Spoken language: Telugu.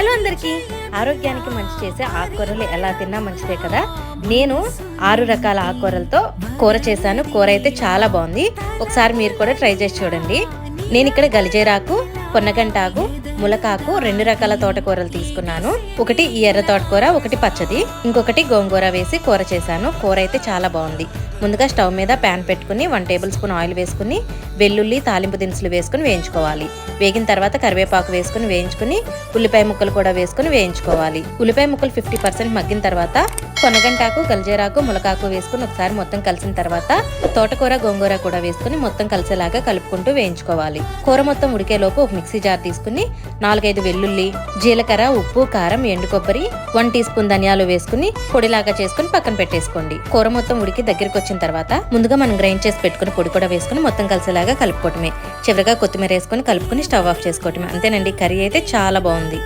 హలో అందరికీ. ఆరోగ్యానికి మంచి చేసే ఆకుకూరలు ఎలా తిన్నా మంచిదే కదా? నేను ఆరు రకాల ఆకుకూరలతో కూర చేశాను. కూర అయితే చాలా బాగుంది. ఒకసారి మీరు కూడా ట్రై చేసి చూడండి. నేను ఇక్కడ గలిజేరాకు పొన్నగంటాకు ములకాకు రెండు రకాల తోటకూరలు తీసుకున్నాను. ఒకటి ఈ ఎర్ర తోటకూర ఒకటి పచ్చది. ఇంకొకటి గోంగూర వేసి కూర చేశాను. కూర అయితే చాలా బాగుంది. ముందుగా స్టవ్ మీద ప్యాన్ పెట్టుకుని వన్ టేబుల్ స్పూన్ ఆయిల్ వేసుకుని వెల్లుల్లి తాలింపు దినుసులు వేసుకుని వేయించుకోవాలి. వేగిన తర్వాత కరివేపాకు వేసుకుని వేయించుకుని ఉల్లిపాయ ముక్కలు కూడా వేసుకుని వేయించుకోవాలి. ఉల్లిపాయ ముక్కలు ఫిఫ్టీ పర్సెంట్ మగ్గిన తర్వాత కొనగంటాకు గల్జేరాకు ములకాకు వేసుకుని ఒకసారి మొత్తం కలిసిన తర్వాత తోటకూర గోంగూర కూడా వేసుకుని మొత్తం కలిసేలాగా కలుపుకుంటూ వేయించుకోవాలి. కూర మొత్తం ఉడికేలోపు ఒక మిక్సీ జార్ తీసుకుని నాలుగైదు వెల్లుల్లి జీలకర్ర ఉప్పు కారం ఎండు కొబ్బరి వన్ టీ స్పూన్ ధనియాలు వేసుకుని పొడిలాగా చేసుకుని పక్కన పెట్టేసుకోండి. కూర మొత్తం ఉడికి దగ్గరికి వచ్చిన తర్వాత ముందుగా మనం గ్రైండ్ చేసి పెట్టుకుని పొడి కూడా వేసుకుని మొత్తం కలిసేలాగా కలుపుకోవటమే. చివరిగా కొత్తిమీర వేసుకుని కలుపుకుని స్టవ్ ఆఫ్ చేసుకోవటమే. అంతేనండి కర్రీ అయితే చాలా బాగుంది.